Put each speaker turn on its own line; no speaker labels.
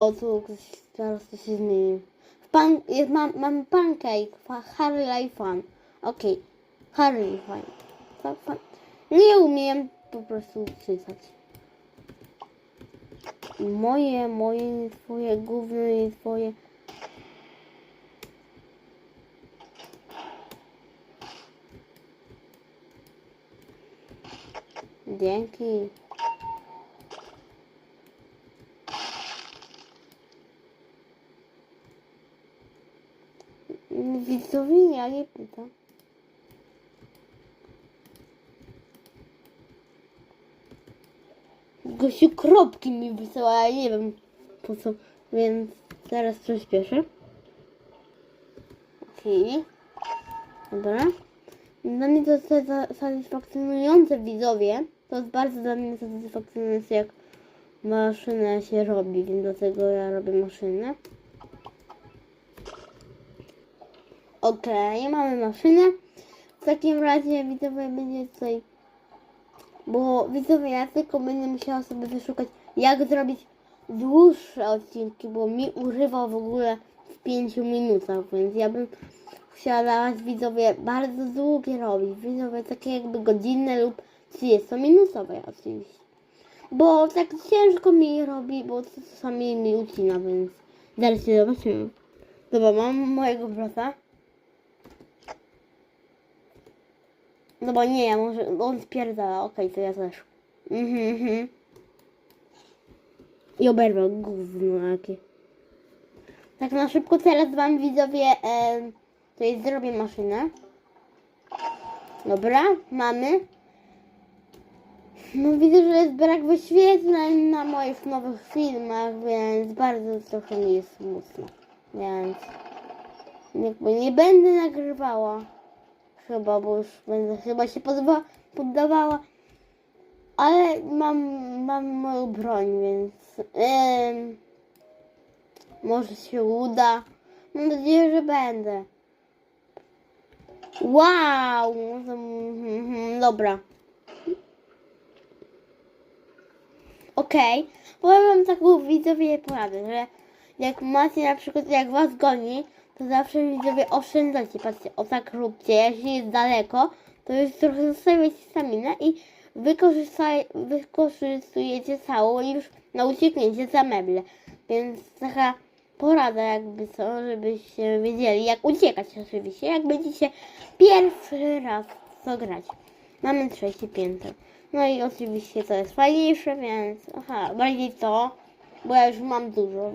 O, tu ktoś zaraz to się zmieni. Pan, jest, mam, mam pancake, Harley Fun. Okej, Harley Fun. Fa- fan. Nie umiem po prostu czytać. Moje, moje, nie twoje, gówno, nie twoje. Dzięki. Widzowie, ja nie pytam. Gościu kropki mi wysyła, ja nie wiem po co, więc zaraz przyspieszę. Okej. Dobra. Dla mnie to jest satysfakcjonujące widzowie. To jest bardzo dla mnie satysfakcjonujące jak maszyna się robi, więc dlatego ja robię maszynę. Okej, mamy maszynę. W takim razie widzowie będzie tutaj. Bo widzowie ja tylko będę musiała sobie wyszukać jak zrobić dłuższe odcinki, bo mi urywa w ogóle w 5 minutach, więc ja bym chciała dla was widzowie bardzo długie robić. Widzowie takie jakby godzinne lub 30-minutowe oczywiście. Bo tak ciężko mi robi, bo czasami mi ucina, więc zaraz się zobaczymy. Dobra, mam mojego brata. No bo nie, ja może on spierdala, okej, to ja też. Mhm, mhm. I oberwał gówno jakie. Tak na szybko teraz wam widzowie, em, to jest zrobię maszynę. Dobra, mamy. No widzę, że jest brak wyświetleń na moich nowych filmach, więc bardzo trochę mi jest smutno. Więc jakby nie będę nagrywała. Chyba, bo już będę chyba się podwa- poddawała. Ale mam, mam moją broń, więc em, może się uda. Mam nadzieję, że będę. Wow! Mhm, mhm, Dobra. Okej. Powiem wam taką widzowie poradę, że jak macie na przykład, jak was goni, to zawsze widzowie oszczędzacie. Patrzcie, o tak róbcie. Jeśli jest daleko, to już trochę zostawiacie staminę i wykorzystujecie całą już na ucieknięcie za meble. Więc taka porada jakby co, żebyście wiedzieli jak uciekać oczywiście, jak będziecie pierwszy raz to grać. Mamy trzecie piętro. No i oczywiście to jest fajniejsze, więc aha, bardziej to, bo ja już mam dużo,